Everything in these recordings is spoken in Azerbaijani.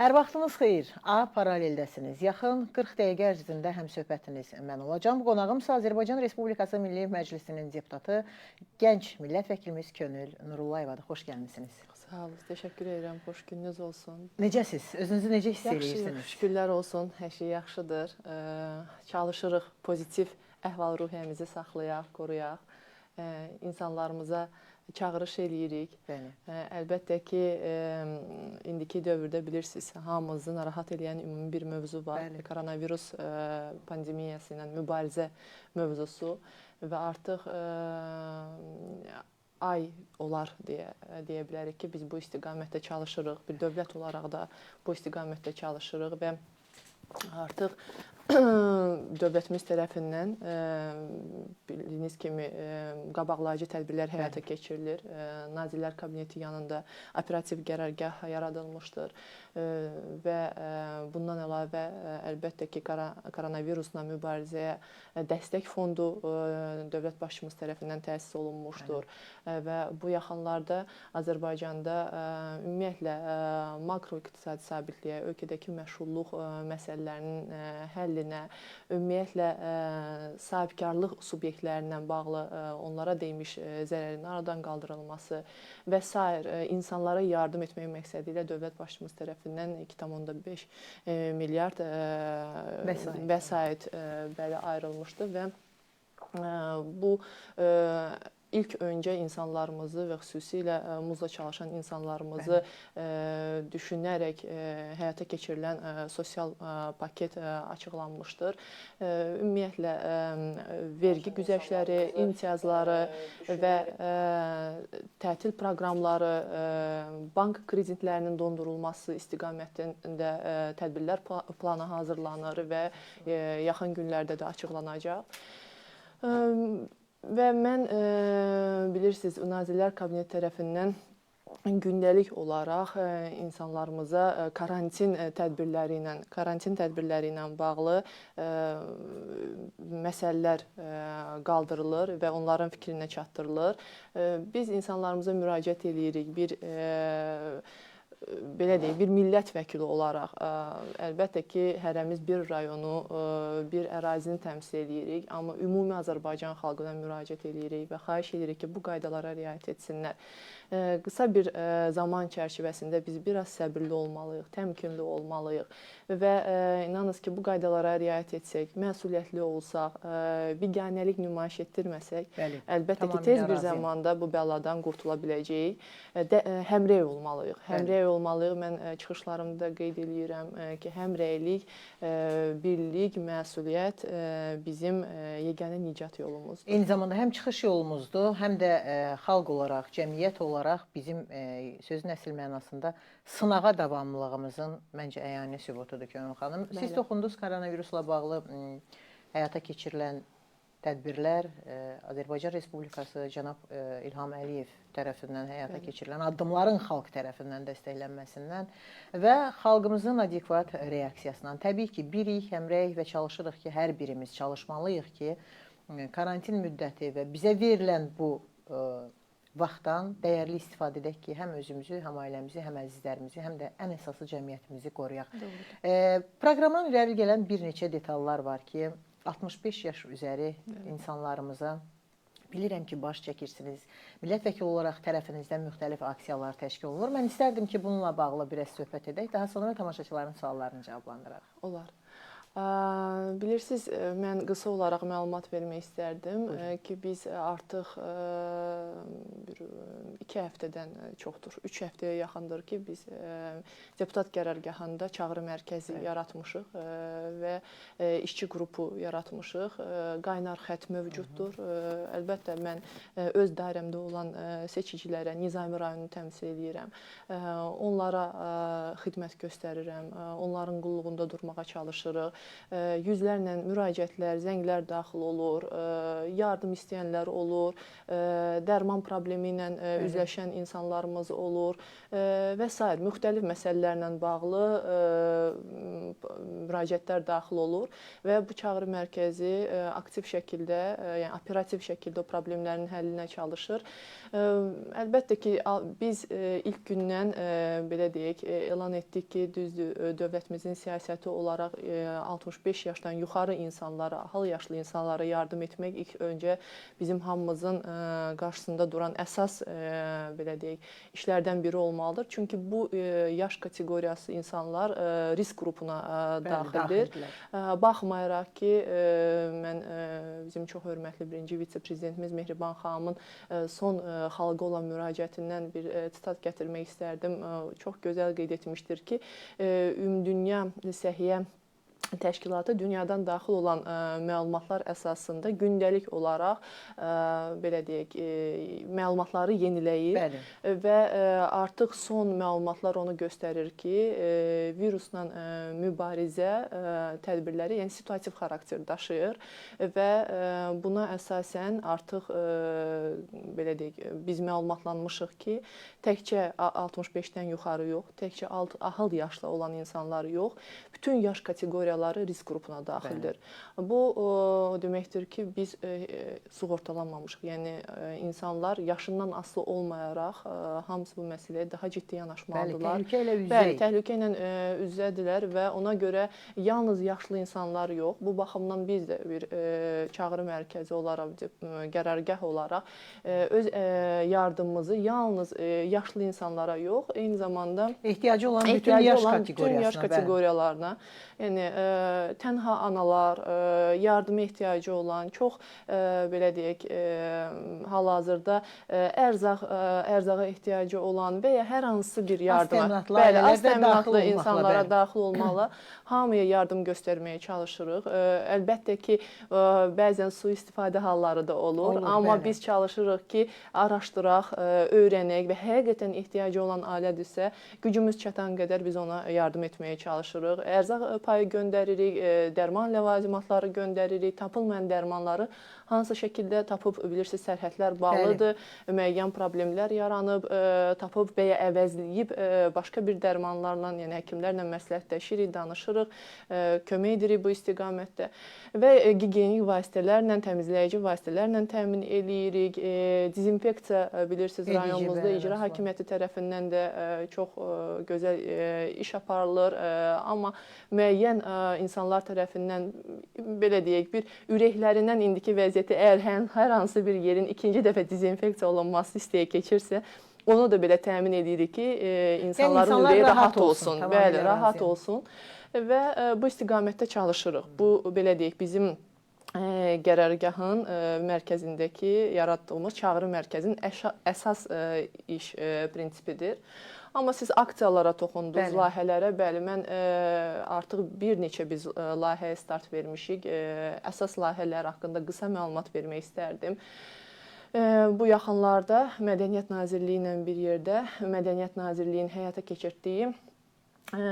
Hər vaxtınız xeyir. A paraleldəsiniz. Yaxın 40 dəqiqə ərzində həm söhbətiniz mən olacağam. Qonağım isə Azərbaycan Respublikası Milli Məclisinin deputatı, gənc millət vəkilimiz Könül Nurullayevadır. Xoş gəlmisiniz. Sağ olun, təşəkkür edirəm. Xoş gününüz olsun. Necəsiz? Özünüzü necə hiss edirsiniz? şükürlər olsun. Hər şey yaxşıdır. Ə, çalışırıq pozitiv əhval-ruhiyyəmizi saxlayaq, qoruyaq. Ə, insanlarımıza çağırış eləyirik. Bəli. Ə, əlbəttə ki, ə, indiki dövrdə bilirsiniz, hamımızı narahat edən ümumi bir mövzu var. Bəli. Koronavirus ə, pandemiyası ilə mübarizə mövzusu və artıq ə, ay olar deyə deyə bilərik ki, biz bu istiqamətdə çalışırıq. Bir dövlət olaraq da bu istiqamətdə çalışırıq və artıq dövlətimiz tərəfindən ə, bildiyiniz kimi ə, qabaqlayıcı tədbirlər həyata keçirilir. Ə, Nazirlər Kabineti yanında operativ qərargah yaradılmışdır. Və bundan əlavə əlbəttə ki, koronavirusla mübarizəyə dəstək fondu dövlət başçımız tərəfindən təsis olunmuşdur. Və bu yaxınlarda Azərbaycanda ümumiyyətlə makroiqtisadi sabitliyə, ölkədəki məşğulluq məsələlərinin ə, həllinə, ümumiyyətlə ə, sahibkarlıq subyektlərindən bağlı ə, onlara dəymiş ə, zərərin aradan qaldırılması və sair insanlara yardım etmək məqsədi ilə dövlət başçımız tərəfindən 2.5 ə, milyard Vəsait. vəsait bəli ayrılmışdı və bu ilk öncə insanlarımızı və xüsusilə ə, muzla çalışan insanlarımızı ə, düşünərək ə, həyata keçirilən ə, sosial ə, paket ə, açıqlanmışdır. Ə, Ümumiyyətlə ə, vergi güzəştləri, imtiyazları və ə, tətil proqramları, ə, bank kreditlərinin dondurulması istiqamətində ə, tədbirlər pla- planı hazırlanır və ə, yaxın günlərdə də açıqlanacaq. Ə, Və mən ə, bilirsiniz, Nazirlər Kabineti tərəfindən gündəlik olaraq ə, insanlarımıza ə, karantin ə, tədbirləri ilə, karantin tədbirləri ilə bağlı məsələlər qaldırılır və onların fikrinə çatdırılır. Biz insanlarımıza müraciət eləyirik. Bir belə deyək, bir millət vəkili olaraq ə, əlbəttə ki, hərəmiz bir rayonu, ə, bir ərazini təmsil edirik, amma ümumi Azərbaycan xalqına müraciət edirik və xahiş edirik ki, bu qaydalara riayət etsinlər. Qısa bir ə, zaman çərçivəsində biz biraz səbirli olmalıyıq, təmkinli olmalıyıq və ə, inanınız ki, bu qaydalara riayət etsək, məsuliyyətli olsaq, ə, biganəlik nümayiş etdirməsək, Bəli. Əlbəttə ki, tez bir razıyam. zamanda bu bəladan qurtula biləcəyik. E, e, Həmrəy olmalıyıq. Həmrəy olmalıyıq. Mən e, çıxışlarımda qeyd eləyirəm e, ki, həmrəylik, e, birlik, məsuliyyət e, bizim e, yeganə nicat yolumuzdur. Eyni zamanda həm çıxış yolumuzdur, həm də xalq olaraq, cəmiyyət olaraq bizim ə, sözün əsl mənasında sınağa davamlılığımızın məncə əyani sübutudur Könül xanım. Siz Bəli. toxundunuz koronavirusla bağlı m, həyata keçirilən tədbirlər ə, Azərbaycan Respublikası cənab ə, İlham Əliyev tərəfindən həyata Bəli. keçirilən addımların xalq tərəfindən dəstəklənməsindən və xalqımızın adekvat reaksiyasından təbii ki, birik, həmrəyik və çalışırıq ki, hər birimiz çalışmalıyıq ki, ə, karantin müddəti və bizə verilən bu ə, vaxtdan dəyərli istifadə edək ki, həm özümüzü, həm ailəmizi, həm əzizlərimizi, həm də ən əsası cəmiyyətimizi qoruyaq. Doğrudur. E, proqramdan irəli gələn bir neçə detallar var ki, 65 yaş üzəri insanlarımıza bilirəm ki, baş çəkirsiniz. Millət vəkili olaraq tərəfinizdən müxtəlif aksiyalar təşkil olunur. Mən istərdim ki, bununla bağlı biraz söhbət edək, daha sonra tamaşaçıların suallarını cavablandıraq. Olar. Bilirsiniz, mən qısa olaraq məlumat vermək istərdim ə, ki, biz artıq bir 2 həftədən çoxdur, 3 həftəyə yaxındır ki, biz deputat qərargahında çağrı mərkəzi Bəli. yaratmışıq və işçi qrupu yaratmışıq. Qaynar xətt mövcuddur. Ə, Əlbəttə mən öz dairəmdə olan seçicilərə Nizami rayonunu təmsil edirəm. Onlara xidmət göstərirəm. Onların qulluğunda durmağa çalışırıq. Yüzlərlə müraciətlər, zənglər daxil olur, yardım istəyənlər olur, dərman problemi ilə üzləşən insanlarımız olur və s. müxtəlif məsələlərlə bağlı müraciətlər daxil olur və bu çağrı mərkəzi aktiv şəkildə, yəni operativ şəkildə o problemlərin həllinə çalışır. Əlbəttə ki, biz ilk gündən belə deyək, e, elan etdik ki, düzdür, dövlətimizin siyasəti olaraq e, 65 yaşdan yuxarı insanlara, ahıl yaşlı insanlara yardım etmək ilk öncə bizim hamımızın e, qarşısında duran əsas e, belə deyək, işlərdən biri olmalıdır. Çünki bu e, yaş kateqoriyası insanlar risk qrupuna daxildir. daxildirlər. Ə, Baxmayaraq ki, mən bizim çox hörmətli birinci vitse-prezidentimiz Mehriban xanımın son xalqa olan müraciətindən bir sitat gətirmək istərdim. Çox gözəl qeyd etmişdir ki, Ümumdünya Səhiyyə təşkilatı dünyadan daxil olan ə, məlumatlar əsasında gündəlik olaraq ə, belə deyək, ə, məlumatları yeniləyir Bəli. və ə, artıq son məlumatlar onu göstərir ki, ə, virusla ə, mübarizə ə, tədbirləri, yəni situativ xarakter daşıyır və ə, buna əsasən artıq ə, belə deyək, biz məlumatlanmışıq ki, təkcə a- 65-dən yuxarı yox, təkcə alt ahıl yaşlı olan insanlar yox, bütün yaş kateqoriyaları risk qrupuna daxildir. Bu o deməkdir ki, biz e, e, sığortalanmamışıq. Yəni e, insanlar yaşından asılı olmayaraq hamısı bu məsələyə daha ciddi Bəli, yanaşmalıdırlar. təhlükə ilə Bəli, üzrəyik. təhlükə ilə ə, üz-üzədirlər və ona görə yalnız yaşlı insanlar yox, bu baxımdan biz də bir çağrı mərkəzi olaraq, qərargah olaraq öz yardımımızı yalnız yaşlı insanlara yox, eyni zamanda Ehtiyacı olan bütün ehtiyacı yaş olan bütün yaş bəli. kateqoriyalarına, yəni ə, tənha analar, yardıma ehtiyacı olan, çox belə deyək, hal-hazırda ərzaq ərzağa ehtiyacı olan və ya hər hansı bir yardıma, bəli, az təminatlı insanlara bəli. daxil olmalı, hamıya yardım göstərməyə çalışırıq. Əlbəttə ki, bəzən sui-istifadə halları da olur, Olur, amma bəli. biz çalışırıq ki, araşdıraq, öyrənək və həqiqətən ehtiyacı olan ailədirsə, gücümüz çatan qədər biz ona yardım etməyə çalışırıq. Ərzaq payı göndəririk, ə, dərman ləvazimatları göndəririk, tapılmayan dərmanları hansı şəkildə tapıb bilirsiniz sərhədlər bağlıdır, müəyyən problemlər yaranıb, ə, tapıb və ya əvəzləyib ə, başqa bir dərmanlarla, yəni həkimlərlə məsləhətləşirik, danışırıq, ə, kömək edirik bu istiqamətdə və ə, gigiyenik vasitələrlə, təmizləyici vasitələrlə təmin eləyirik. Ə, Dezinfeksiya ə, bilirsiniz rayonumuzda bəli, icra hakimiyyəti tərəfindən də ə, çox ə, gözəl ə, iş aparılır, ə, amma müəyyən ə, insanlar tərəfindən belə deyək, bir ürəklərindən indiki vəziyyəti əgər hər, hər hansı bir yerin ikinci dəfə dezinfeksiya olunması istəyə keçirsə, onu da belə təmin edirik ki, e, insanların insanlar ürəyi rahat rahat olsun, olsun. tamamilə Bəli, rahat razıyam. olsun və e, bu istiqamətdə çalışırıq. Bu belə deyək, bizim e, qərargahın e, mərkəzindəki yaratdığımız çağrı mərkəzinin əsas e, iş e, prinsipidir. Amma siz aksiyalara toxundunuz, Bəli. layihələrə. Bəli, mən e, artıq bir neçə biz e, layihəyə start vermişik. E, əsas layihələr haqqında qısa məlumat vermək istərdim. Bu yaxınlarda Mədəniyyət Nazirliyi ilə bir yerdə Mədəniyyət Nazirliyinin həyata keçirtdiyi e,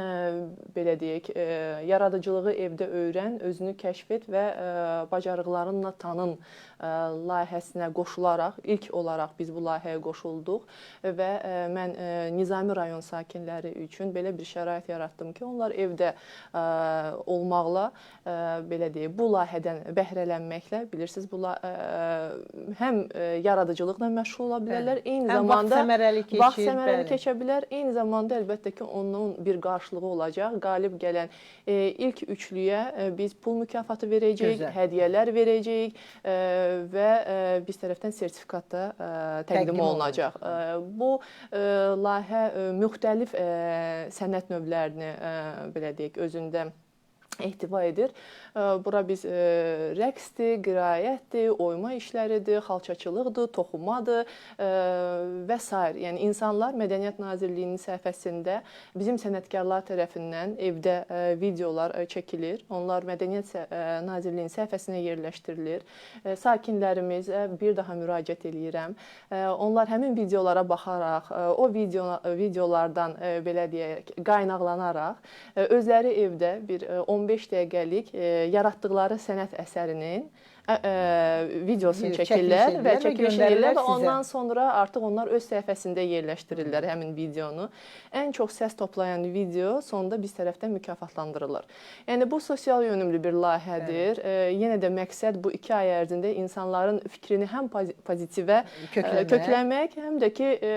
belə deyək, e, yaradıcılığı evdə öyrən, özünü kəşf et və e, bacarıqlarınla tanın layihəsinə qoşularaq ilk olaraq biz bu layihəyə qoşulduq və mən Nizami rayon sakinləri üçün belə bir şərait yaratdım ki, onlar evdə olmaqla belə deyək, bu layihədən bəhrələnməklə bilirsiniz bu həm yaradıcılıqla məşğul ola bilərlər, eyni Həm vaxt zamanda səmərəli keçir, vaxt səmərəli bəli. keçə bilər. Eyni zamanda əlbəttə ki, onun bir qarşılığı olacaq. Qalib gələn e, ilk üçlüyə e, biz pul mükafatı verəcəyik, Gözəl. hədiyyələr verəcəyik e, və e, biz tərəfdən sertifikat da e, təqdim olunacaq. E, bu layihə müxtəlif sənət növlərini belə deyək özündə ehtiva edir. Bura biz rəqsdir, qiraətdir, oyma işləridir, xalçaçılıqdır, toxumadır və s. Yəni insanlar Mədəniyyət Nazirliyinin səhifəsində bizim sənətkarlar tərəfindən evdə videolar çəkilir. Onlar Mədəniyyət Nazirliyinin səhifəsinə yerləşdirilir. Sakinlərimizə bir daha müraciət eləyirəm. Onlar həmin videolara baxaraq, o video videolardan belə deyək, qaynaqlanaraq özləri evdə bir e, 15 dəqiqəlik yaratdıqları sənət əsərinin videosunu Video çəkirlər və çəkiliş edirlər və ondan sonra artıq onlar öz səhifəsində yerləşdirirlər həmin videonu. Ən çox səs toplayan video sonda biz tərəfdən mükafatlandırılır. Yəni bu sosial yönümlü bir layihədir. E, yenə də məqsəd bu 2 ay ərzində insanların fikrini həm pozi- pozitivə e, Kökləmək. kökləmək, həm də ki e,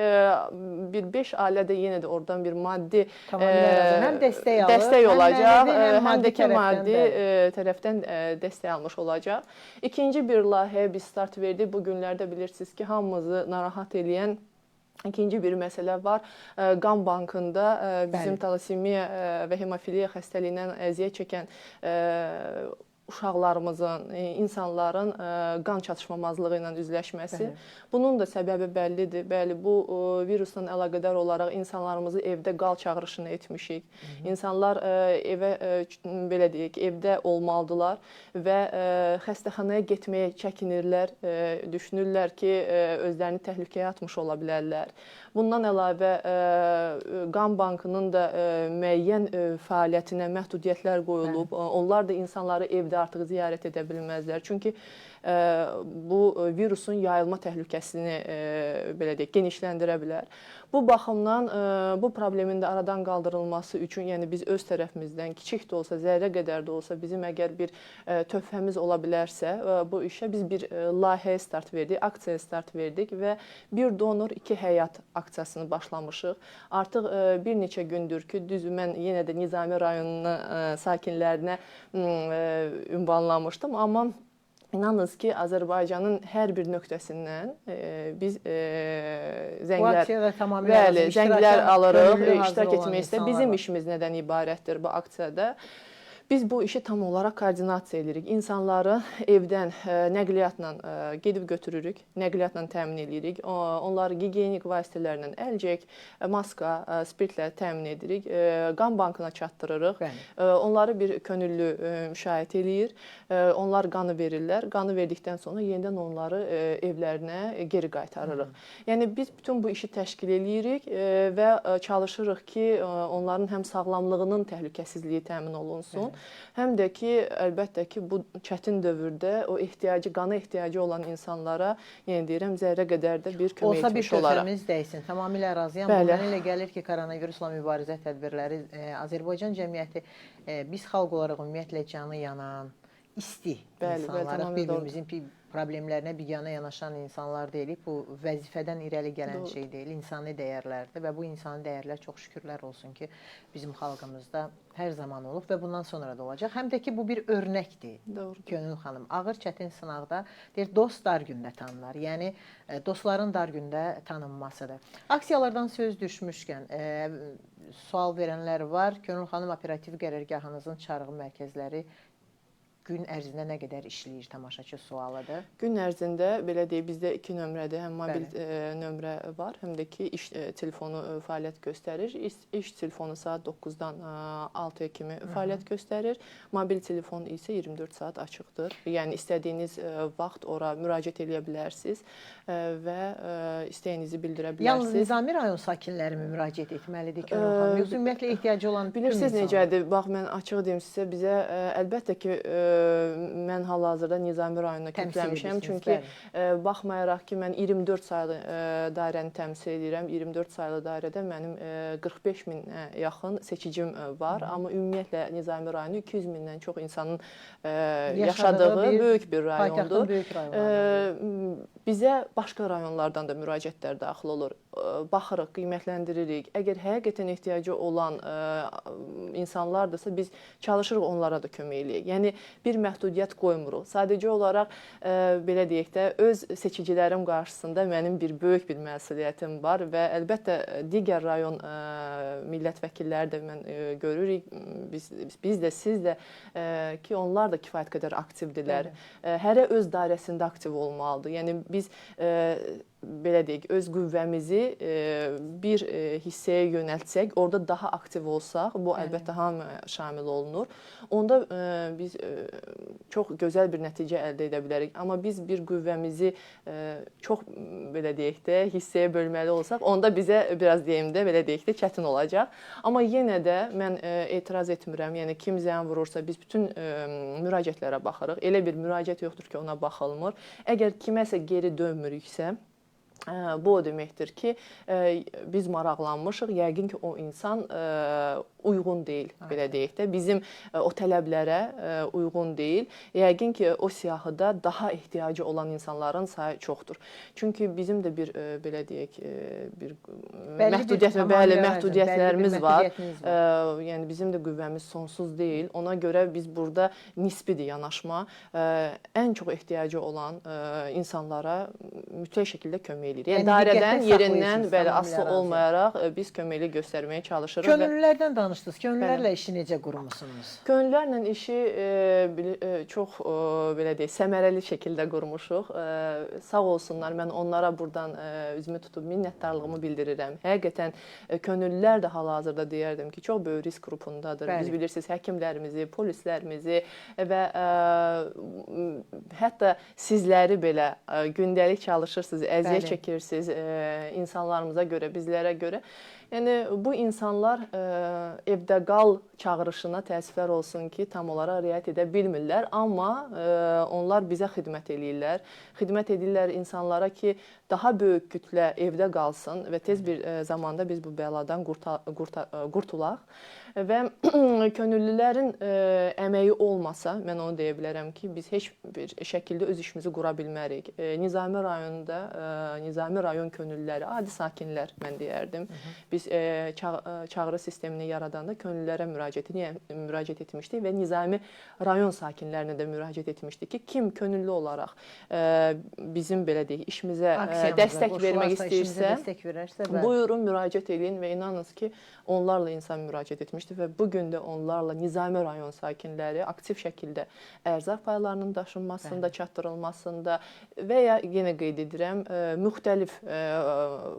bir 5 ailə də yenə də oradan bir maddi Tamamilə razıyam. Həm dəstək alır, dəstək olacaq, həm e, həm maddi də ki tərəfdən maddi də. e, tərəfdən e, dəstək almış olacaq. İkinci bir layihəyə biz start verdik. Bu günlərdə bilirsiniz ki, hamımızı narahat eləyən İkinci bir məsələ var. E, Qan bankında e, bizim talasemiya e, və hemofiliya xəstəliyindən əziyyət çəkən uşaqlarımızın, e, insanların e, qan çatışmamazlığı ilə üzləşməsi. Bəli. Bunun da səbəbi bəllidir. Bəli, bu e, virusla əlaqədar olaraq insanlarımızı evdə qal çağırışını etmişik. İnsanlar e, evə e, ç- belə deyək, evdə olmalıdılar və xəstəxanaya getməyə çəkinirlər, düşünürlər ki, özlərini təhlükəyə atmış ola bilərlər. Bundan əlavə qan bankının da müəyyən fəaliyyətinə məhdudiyyətlər qoyulub. E, Onlar da insanları evdə artıq ziyarət edə bilməzlər. Çünki bu e, virusun yayılma təhlükəsini e, belə deyək, genişləndirə bilər. Bu baxımdan e, bu problemin də aradan qaldırılması üçün, yəni biz öz tərəfimizdən kiçik də olsa, zərrə qədər də olsa bizim əgər bir töhfəmiz ola bilərsə, bu işə biz bir layihəyə start verdik, aksiyaya start verdik və bir donor, iki həyat aksiyasını başlamışıq. Artıq bir neçə gündür ki, düz mən yenə də Nizami rayonuna e, sakinlərinə ünvanlamışdım, amma İnanınız ki, Azərbaycanın hər bir nöqtəsindən e, biz e, zənglər Bəli, zənglər alırıq, iştirak etmək istəyir. Bizim işimiz nədən ibarətdir bu aksiyada? Biz bu işi tam olaraq koordinasiya edirik. İnsanları evdən e, nəqliyyatla e, gedib götürürük, nəqliyyatla təmin edirik. Onları gigiyenik vasitələrlə əlcək, e, maska, spirtlə təmin edirik. Qan bankına çatdırırıq. Bəli. Onları bir könüllü müşahidə eləyir. Onlar qanı verirlər. Qanı verdikdən sonra yenidən onları evlərinə geri qaytarırıq. Yəni biz bütün bu işi təşkil eləyirik və çalışırıq ki, onların həm sağlamlığının təhlükəsizliyi təmin olunsun, həm də ki, əlbəttə ki, bu çətin dövrdə o ehtiyacı, qana ehtiyacı olan insanlara, yenə deyirəm, zərrə qədər də bir kömək Olsa bir etmiş olaraq. töhfəmiz dəysin. Tamamilə razıyam. Bəli. Mənə elə gəlir ki, koronavirusla mübarizə tədbirləri e, Azərbaycan cəmiyyəti e, biz xalq olaraq ümumiyyətlə canı yanan, isti Bəli, insanlarıq. Bir-birimizin problemlərinə biganə yanaşan insanlar deyilik. Bu vəzifədən irəli gələn Doğru. şey deyil, insani dəyərlərdir və bu insani dəyərlər çox şükürlər olsun ki, bizim xalqımızda hər zaman olub və bundan sonra da olacaq. Həm də ki, bu bir örnəkdir. Doğru. Könül xanım ağır çətin sınaqda deyir dost dar gündə tanınar. Yəni e, dostların dar gündə tanınmasıdır. Aksiyalardan söz düşmüşkən e, sual verənlər var. Könül xanım operativ qərargahınızın çağrı mərkəzləri gün ərzində nə qədər işləyir tamaşaçı sualıdır. Gün ərzində belə deyək, bizdə 2 nömrədir. Həm mobil Bəli. e, nömrə var, həm də ki, iş e, telefonu e, fəaliyyət göstərir. İş, iş telefonu saat 9-dan e, 6-ya kimi fəaliyyət göstərir. Mobil telefon isə 24 saat açıqdır. Yəni istədiyiniz vaxt ora müraciət edə bilərsiniz və istəyinizi bildirə Yalnız bilərsiniz. Nizami rayon sakinləri mi müraciət etməlidir? Yoxsa ümumiyyətlə ehtiyacı olan Bilirsiniz necədir? Bax mən açıq deyim sizə, bizə əlbəttə ki, mən hal-hazırda Nizami rayonuna edirsiniz, Çünki bəli. baxmayaraq ki, mən 24 saylı dairəni təmsil edirəm. 24 saylı dairədə mənim ə, 45 minə yaxın seçicim var, amma ümumiyyətlə Nizami rayonu 200 mindən çox insanın Yaşadığı bir böyük bir rayondur. böyük rayonlarından. Ə, bizə başqa rayonlardan da müraciətlər daxil olur. Baxırıq, qiymətləndiririk. Əgər həqiqətən ehtiyacı olan ə, insanlardırsa biz çalışırıq onlara da kömək eləyək. Yəni bir məhdudiyyət qoymuruq. Sadəcə olaraq ə, belə deyək də öz seçicilərim qarşısında mənim bir böyük bir məsuliyyətim var və əlbəttə digər rayon ə, millət vəkilləri də mən ə, görürük. Biz biz də siz də ə, ki onlar da kifayət qədər aktivdirlər. Ə, Hərə öz dairəsində aktiv olmalıdır. Yəni biz ə, belə deyək, öz qüvvəmizi e, bir e, hissəyə yönəltsək, orada daha aktiv olsaq, bu əlbəttə hamı şamil olunur. Onda e, biz çox gözəl bir nəticə əldə edə bilərik. Amma biz bir qüvvəmizi çox belə deyək də hissəyə bölməli olsaq, onda bizə biraz deyim də belə deyək də çətin olacaq. Amma yenə də mən etiraz etmirəm. Yəni kim zəyan vurursa biz bütün müraciətlərə baxırıq. Elə bir müraciət yoxdur ki, ona baxılmır. Əgər kiməsə geri dönmürüksə, Bu o deməkdir ki, ə, biz maraqlanmışıq. Yəqin ki, o insan ə, uyğun deyil, belə deyək də. Bizim ə, o tələblərə uyğun deyil. Yəqin ki, o siyahıda daha ehtiyacı olan insanların sayı çoxdur. Çünki bizim də bir belə deyək, bir məhdudiyyət, tamam bəli, məhdudiyyətlərimiz var. Ə, yəni bizim də qüvvəmiz sonsuz deyil. Ona görə biz burada nisbidir yanaşma. Ən çox ehtiyacı olan insanlara mütləq şəkildə kömək eləyirik. Yəni, Yəni dairədən, yerindən belə asılı olmayaraq ə, biz köməklik göstərməyə çalışırıq Könüllülərdən danışdınız. Könüllülərlə işi necə qurmusunuz? Könüllərlə işi e, e, çox e, belə deyək, səmərəli şəkildə qurmuşuq. E, sağ olsunlar. Mən onlara burdan e, üzümü tutub minnətdarlığımı bildirirəm. Həqiqətən e, könüllülər də hal-hazırda deyərdim ki, çox böyük risk qrupundadır. Bəli. Biz bilirsiniz, həkimlərimizi, polislərimizi və e, hətta sizləri belə e, gündəlik çalışırsınız, əziyyət Bəli. Çəkirsiniz e, insanlarımıza görə, bizlərə görə. Yəni bu insanlar ə, evdə qal çağırışına təəssüflər olsun ki, tam olaraq riayət edə bilmirlər, amma ə, onlar bizə xidmət eləyirlər. Xidmət edirlər insanlara ki, daha böyük kütlə evdə qalsın və tez bir ə, zamanda biz bu bəladan qurta, qurta, qurtulaq. Və könüllülərin ə, əməyi olmasa, mən onu deyə bilərəm ki, biz heç bir şəkildə öz işimizi qura bilmərik. Ə, Nizami rayonunda ə, Nizami rayon könüllüləri, adi sakinlər mən deyərdim. Biz ə, ça- ə, çağrı sistemini yaradanda könüllülərə müraciət niyə müraciət etmişdik və Nizami rayon sakinlərinə də müraciət etmişdik ki, kim könüllü olaraq ə, bizim belə deyək işimizə Aksiyamıza dəstək vermək istəyirsə, dəstək verərsə, bəli. Buyurun müraciət eləyin və inanın ki, onlarla insan müraciət etmişdi və bu gün də onlarla Nizami rayon sakinləri aktiv şəkildə ərzaq paylarının daşınmasında, çatdırılmasında və ya yenə qeyd edirəm, ə, müxtəlif ə,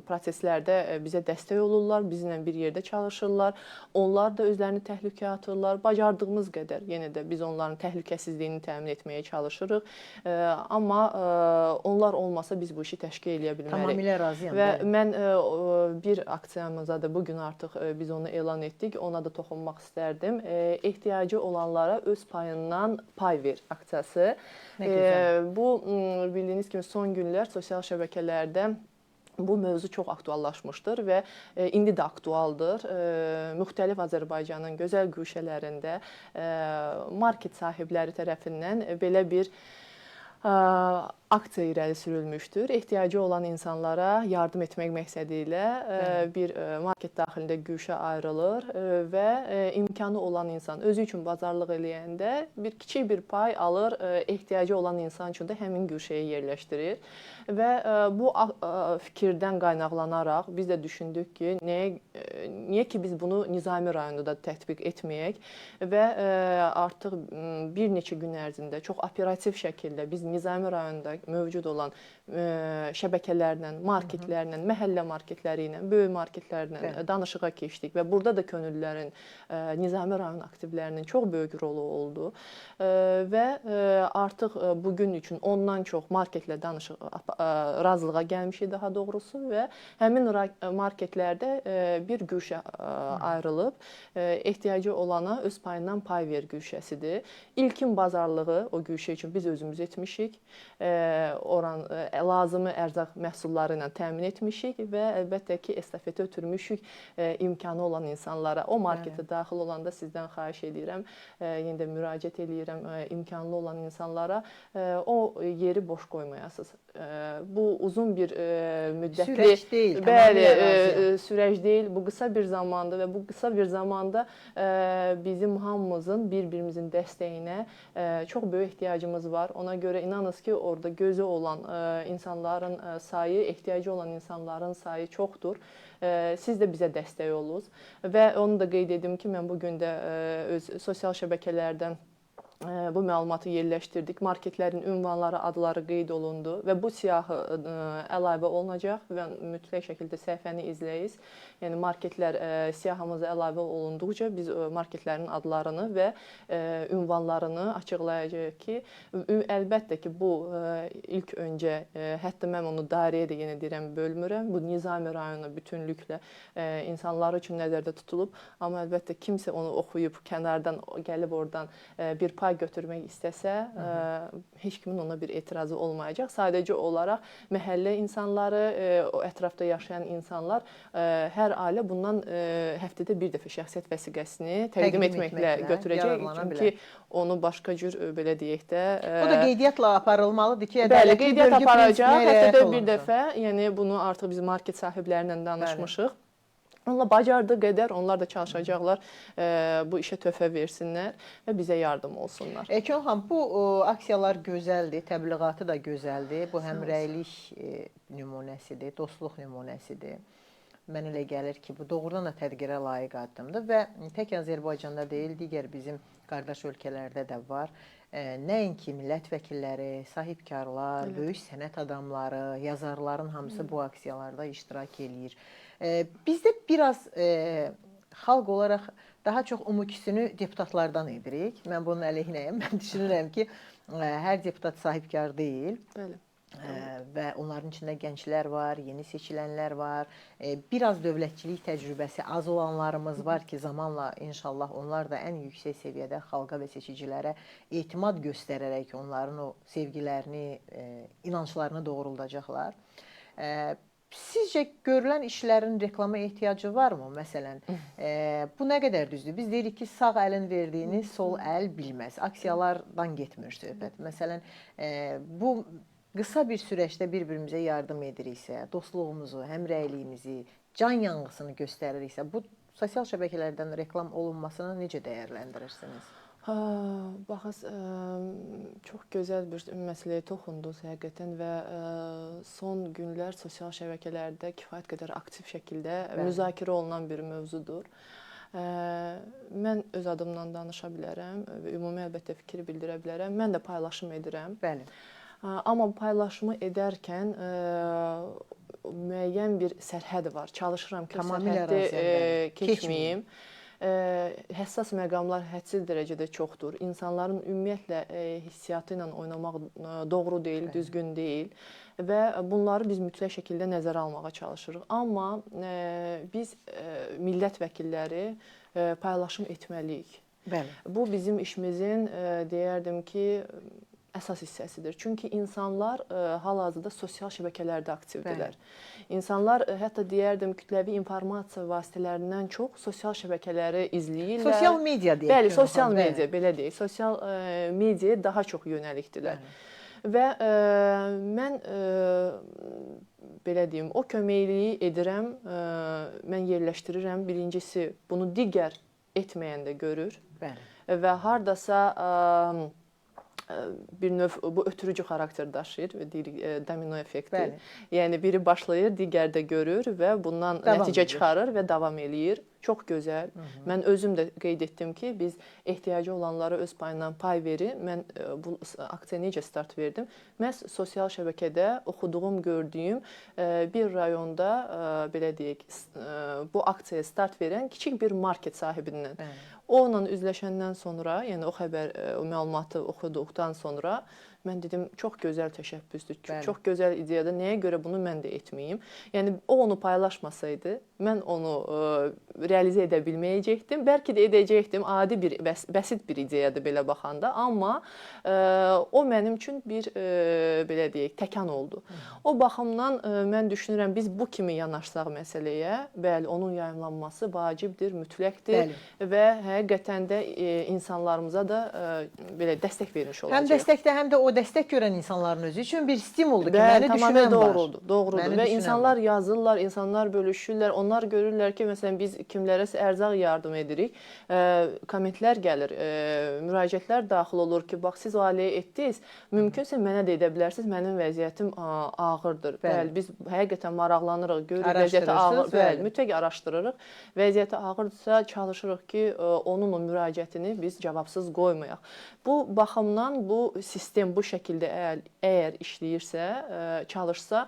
proseslərdə ə, bizə dəstək olurlar, bizlə bir yerdə çalışırlar. Onlar da özlərini təhlükəyə atırlar. Bacardığımız qədər yenə də biz onların təhlükəsizliyini təmin etməyə çalışırıq. Ə, Amma ə, onlar olmasa biz bu işi təşkil edə bilmərik. Tamamilə razıyam. Və bəli. mən o, bir aksiyamıza da bu gün artıq ə, biz onu elan etdik. Ona da toxunmaq istərdim. E, ehtiyacı olanlara öz payından pay ver aksiyası. Gözəl. bu bildiyiniz kimi son günlər sosial şəbəkələrdə bu mövzu çox aktuallaşmışdır və e, indi də aktualdır. E, müxtəlif Azərbaycanın gözəl güşələrində e, market sahibləri tərəfindən belə bir aksiya irəli sürülmüşdür. Ehtiyacı olan insanlara yardım etmək məqsədi ilə ə, bir ə, market daxilində güşə ayrılır ə, və imkanı olan insan özü üçün bazarlıq eləyəndə bir kiçik bir pay alır, ehtiyacı olan insan üçün də həmin güşəyə yerləşdirir. Və bu fikirdən qaynaqlanaraq biz də düşündük ki, nəyə niyə ki biz bunu Nizami rayonunda da tətbiq etməyək və artıq bir neçə gün ərzində çox operativ şəkildə biz Nizami rayonunda mövcud olan ə, şəbəkələrlə, marketlərlə, məhəllə marketləri ilə, böyük marketlərlə Bəli. danışığa keçdik və burada da könüllülərin ə, Nizami rayon aktivlərinin çox böyük rolu oldu Ə, və artıq bu gün üçün ondan çox marketlə danışıq razılığa gəlmişik daha doğrusu və həmin marketlərdə bir güşə ayrılıb ehtiyacı olana öz payından pay ver güşəsidir. İlkin bazarlığı o güşə üçün biz özümüz etmişik. Ə, Oran ə, lazımi ərzaq məhsulları ilə təmin etmişik və əlbəttə ki, estafeti ötürmüşük ə, imkanı olan insanlara. O marketə daxil olanda sizdən xahiş edirəm, yenə də müraciət edirəm ə, imkanlı olan insanlara o yeri boş qoymayasınız. Bu uzun bir ə, müddətli Sürəc deyil, Bəli, razıyam. ə, sürəc deyil. Bu qısa bir zamanda və bu qısa bir zamanda ə, bizim hamımızın bir-birimizin dəstəyinə ə, çox böyük ehtiyacımız var. Ona görə inanın ki, orada gözü olan ə, insanların ə, sayı, ehtiyacı olan insanların sayı çoxdur. Ə, Siz də bizə dəstək olunuz və onu da qeyd edim ki, mən bu gün də ə, öz sosial şəbəkələrdən e, bu məlumatı yerləşdirdik. Marketlərin ünvanları, adları qeyd olundu və bu siyahı e, əlavə olunacaq və mütləq şəkildə səhifəni izləyiz. Yəni marketlər e, siyahımıza əlavə olunduqca biz e, marketlərin adlarını və e, ünvanlarını açıqlayacağıq ki, əlbəttə ki, bu e, ilk öncə e, hətta mən onu dairəyə də yenə deyirəm bölmürəm. Bu Nizami rayonu bütünlüklə e, insanlar üçün nəzərdə tutulub, amma əlbəttə kimsə onu oxuyub kənardan gəlib oradan e, bir pay götürmək istəsə, e, heç kimin ona bir etirazı olmayacaq. Sadəcə olaraq məhəllə insanları, e, o ətrafda yaşayan insanlar e, hər ailə bundan e, həftədə bir dəfə şəxsiyyət vəsiqəsini təqdim, Təqdim etməklə, etməklə götürəcək. Çünki onu başqa cür e, belə deyək də O da qeydiyyatla aparılmalıdır ki, Bəli, qeydiyyat aparacaq. Həftədə bir dəfə, yəni bunu artıq biz market sahibləri ilə danışmışıq. Onlar bacardığı qədər onlar da çalışacaqlar e, bu işə töhfə versinlər və bizə yardım olsunlar. Ekon xanım, bu o, aksiyalar gözəldir, təbliğatı da gözəldir. Bu həmrəylik e, nümunəsidir, dostluq nümunəsidir. Mənə elə gəlir ki, bu doğrudan da tədbirə layiq addımdır və tək Azərbaycanda deyil, digər bizim qardaş ölkələrdə də var. E, Nəinki millət vəkilləri, sahibkarlar, Evet. böyük sənət adamları, yazarların hamısı bu aksiyalarda iştirak eləyir. E, Bizdə biraz e, xalq olaraq daha çox umukisini deputatlardan edirik. Mən bunun əleyhinəyəm. Mən düşünürəm ki, ə, hər deputat sahibkar deyil Bəli. ə, və onların içində gənclər var, yeni seçilənlər var. ə, Biraz dövlətçilik təcrübəsi az olanlarımız var ki, zamanla inşallah onlar da ən yüksək səviyyədə xalqa və seçicilərə etimad göstərərək onların o sevgilərini, ə, inanclarını doğruldacaqlar. Sizcə görülən işlərin reklama ehtiyacı varmı? Məsələn, e, bu nə qədər düzdür? Biz deyirik ki, sağ əlin verdiyini sol əl bilməz. Aksiyalardan getmir söhbət. Məsələn, e, bu qısa bir süreçdə bir-birimizə yardım ediriksə, dostluğumuzu, həmrəyliyimizi, can yanğısını göstəririksə, bu sosial şəbəkələrdən reklam olunmasını necə dəyərləndirirsiniz? Ha, baxız, ə, çox gözəl bir məsələyə toxundunuz həqiqətən və ə, son günlər sosial şəbəkələrdə kifayət qədər aktiv şəkildə Bəli. müzakirə olunan bir mövzudur. Ə, mən öz adımdan danışa bilərəm və ümumi əlbəttə fikir bildirə bilərəm. Mən də paylaşım edirəm. Bəli. Ə, Amma paylaşımı edərkən ə, müəyyən bir sərhəd var. Çalışıram ki, Tamamilə sərhəddi razıyam, ə, bəli. keçməyim. Ə, həssas məqamlar hədsiz dərəcədə çoxdur. İnsanların ümumiyyətlə hissiyatı ilə oynamaq doğru deyil, düzgün deyil və bunları biz mütləq şəkildə nəzərə almağa çalışırıq. Amma biz millət vəkilləri paylaşım etməliyik. Bəli. Bu bizim işimizin deyərdim ki, əsas hissəsidir. Çünki insanlar ə, hal-hazırda sosial şəbəkələrdə aktivdirlər. İnsanlar ə, hətta deyərdim kütləvi informasiya vasitələrindən çox sosial şəbəkələri izləyirlər. Sosial media deyək. Bəli, sosial bəli. media belə deyək. Sosial ə, mediaya daha çox yönəlikdirlər. Bəli. Və ə, mən ə, belə deyim, o köməkliyi edirəm, ə, mən yerləşdirirəm. Birincisi, bunu digər etməyən də görür Bəli. və hardasa ə, bir növ bu ötürücü xarakter daşıyır və deyirik ə, domino effekti. Bəli. Yəni biri başlayır, digər də görür və bundan Davam nəticə edir. çıxarır və davam eləyir. Çox gözəl. Mən özüm də qeyd etdim ki, biz ehtiyacı olanlara öz payından pay verir. Mən ə, bu aksiyaya necə start verdim? Məhz sosial şəbəkədə oxuduğum, gördüyüm ə, bir rayonda ə, belə deyək, bu aksiyaya start verən kiçik bir market sahibindən Bəli. Onunla üzləşəndən sonra, yəni o xəbər, o məlumatı oxuduqdan sonra mən dedim çox gözəl təşəbbüsdür. Bəli. Çox gözəl ideyadır. Nəyə görə bunu mən də etməyim? Yəni o onu paylaşmasaydı, mən onu ə, realizə edə bilməyəcəkdim. Bəlkə də edəcəkdim. Adi bir bəs bəsit bir ideyadır belə baxanda, amma ə, o mənim üçün bir ə, belə deyək, təkan oldu. O baxımdan ə, mən düşünürəm biz bu kimi yanaşsaq məsələyə, bəli, onun yayımlanması vacibdir, mütləqdir Bəli. və həqiqətən də e, insanlarımıza da e, belə dəstək vermiş Həm olacağıq. dəstəkdə, həm də o dəstək görən insanların özü üçün bir stimuldur ki, Bəli, məni düşünən var. doğrudur. Doğrudur. Və insanlar yazırlar, insanlar bölüşürlər. Onlar görürlər ki, məsələn biz kimlərəsə ərzaq yardım edirik. E, kommentlər gəlir, e, müraciətlər daxil olur ki, bax siz ailəyə etdiniz, mümkünsə mənə də edə bilərsiniz. Mənim vəziyyətim ağırdır. Bəli. Biz həqiqətən maraqlanırıq, görürük vəziyyəti ağır, bəli. mütləq araşdırırıq. Vəziyyəti ağırdırsa çalışırıq ki, e, onun o müraciətini biz cavabsız qoymayaq. Bu baxımdan bu sistem bu şəkildə əgər, əgər işləyirsə, çalışsa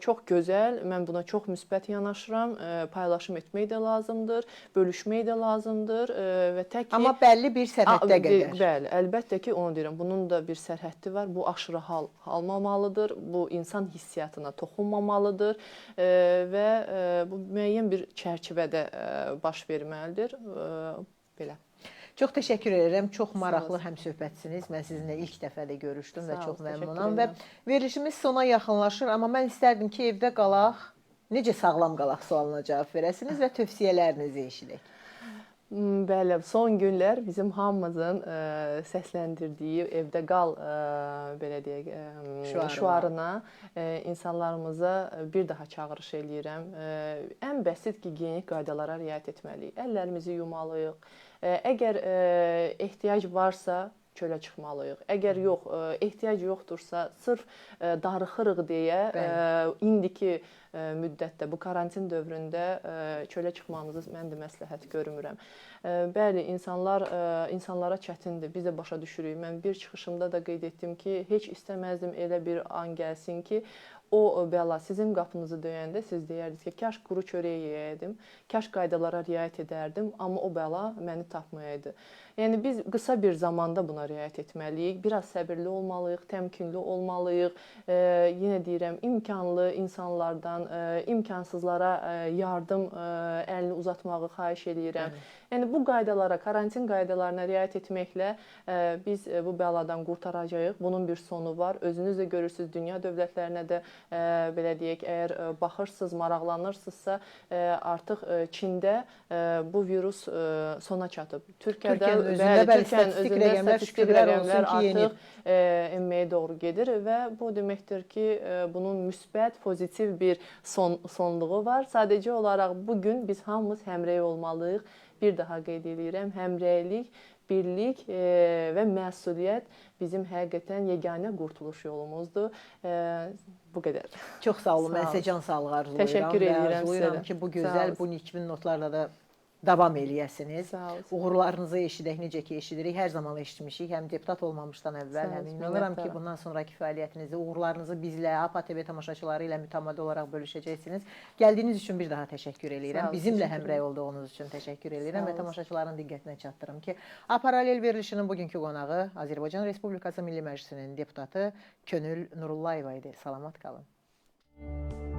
çox gözəl. Mən buna çox müsbət yanaşıram. Ə, Paylaşım etmək də lazımdır, bölüşmək də lazımdır ə, və tək ki Amma bəlli bir sərhəddə qədər. Bəli, əlbəttə ki, onu deyirəm. Bunun da bir sərhəddi var. Bu aşırı hal almamalıdır. Bu insan hissiyatına toxunmamalıdır e, və e, bu müəyyən bir çərçivədə e, baş verməlidir. E, belə. Çox təşəkkür edirəm. Çox maraqlı həmsöhbətsiniz. Mən sizinlə ilk dəfə də görüşdüm və Sağ çox olun, təşəkkür məmnunam və verilişimiz sona yaxınlaşır, amma mən istərdim ki, evdə qalaq, necə sağlam qalaq sualına cavab verəsiniz və tövsiyələrinizi eşidək. Mm, Bəli, son günlər bizim hamımızın ə, səsləndirdiyi evdə qal ə, belə deyək ə, Şüarı var. şüarına ə, insanlarımıza bir daha çağırış eləyirəm. Ə, ən bəsit gigiyenik qaydalara riayət etməliyik. Əllərimizi yumalıyıq. Ə, əgər ə, ehtiyac varsa çölə çıxmalıyıq. Əgər yox, ə, ehtiyac yoxdursa, sırf ə, darıxırıq deyə ə, Bəli. indiki müddətdə bu karantin dövründə çölə çıxmağınızı mən də məsləhət görmürəm. Bəli, insanlar insanlara çətindir. Biz də başa düşürük. Mən bir çıxışımda da qeyd etdim ki, heç istəməzdim elə bir an gəlsin ki, o bəla sizin qapınızı döyəndə siz deyərdiniz ki, kaş quru çörək yeyəydim, kaş qaydalara riayət edərdim, amma o bəla məni tapmayaydı. Yəni biz qısa bir zamanda buna riayət etməliyik. Biraz səbirli olmalıyıq, təmkinli olmalıyıq. E, yenə deyirəm, imkanlı insanlardan e, imkansızlara e, yardım e, əlini uzatmağı xahiş eləyirəm. Yəni bu qaydalara, karantin qaydalarına riayət etməklə e, biz e, bu bəladan qurtaracağıq. Bunun bir sonu var. Özünüz də görürsüz, dünya dövlətlərinə də e, belə deyək, əgər e, baxırsınız, maraqlanırsınızsa, e, artıq e, Çində e, bu virus e, sona çatıb. Türkiyədə Türkiyənin özündə bəli, statistik rəqəmlər statistik şükürlər olsun rəqəmlər ki, artıq e, enməyə doğru gedir və bu deməkdir ki, e, bunun müsbət, pozitiv bir son sonluğu var. Sadəcə olaraq bu gün biz hamımız həmrəy olmalıyıq. Bir daha qeyd edirəm, həmrəylik, birlik e, və məsuliyyət bizim həqiqətən yeganə qurtuluş yolumuzdur. E, bu qədər. Çox sağ olun. Sağ Mən sizə olun. can sağlığı arzulayıram. Təşəkkür edirəm sizə arzulayıram ki, bu gözəl, olun. bu nikbin notlarla da davam eləyəsiniz. Uğurlarınızı eşidək, necə ki eşidirik, hər zaman eşitmişik, həm deputat olmamışdan əvvəl, həm inanıram ki, bundan sonrakı fəaliyyətinizi, uğurlarınızı bizlə, APA TV tamaşaçıları ilə mütəmadi olaraq bölüşəcəksiniz. Gəldiyiniz üçün bir daha təşəkkür eləyirəm. Bizimlə həmrəy olduğunuz üçün təşəkkür eləyirəm və tamaşaçıların diqqətinə çatdırım ki, A paralel verilişinin bugünkü qonağı Azərbaycan Respublikası Milli Məclisinin deputatı Könül Nurullayeva idi. Salamat qalın.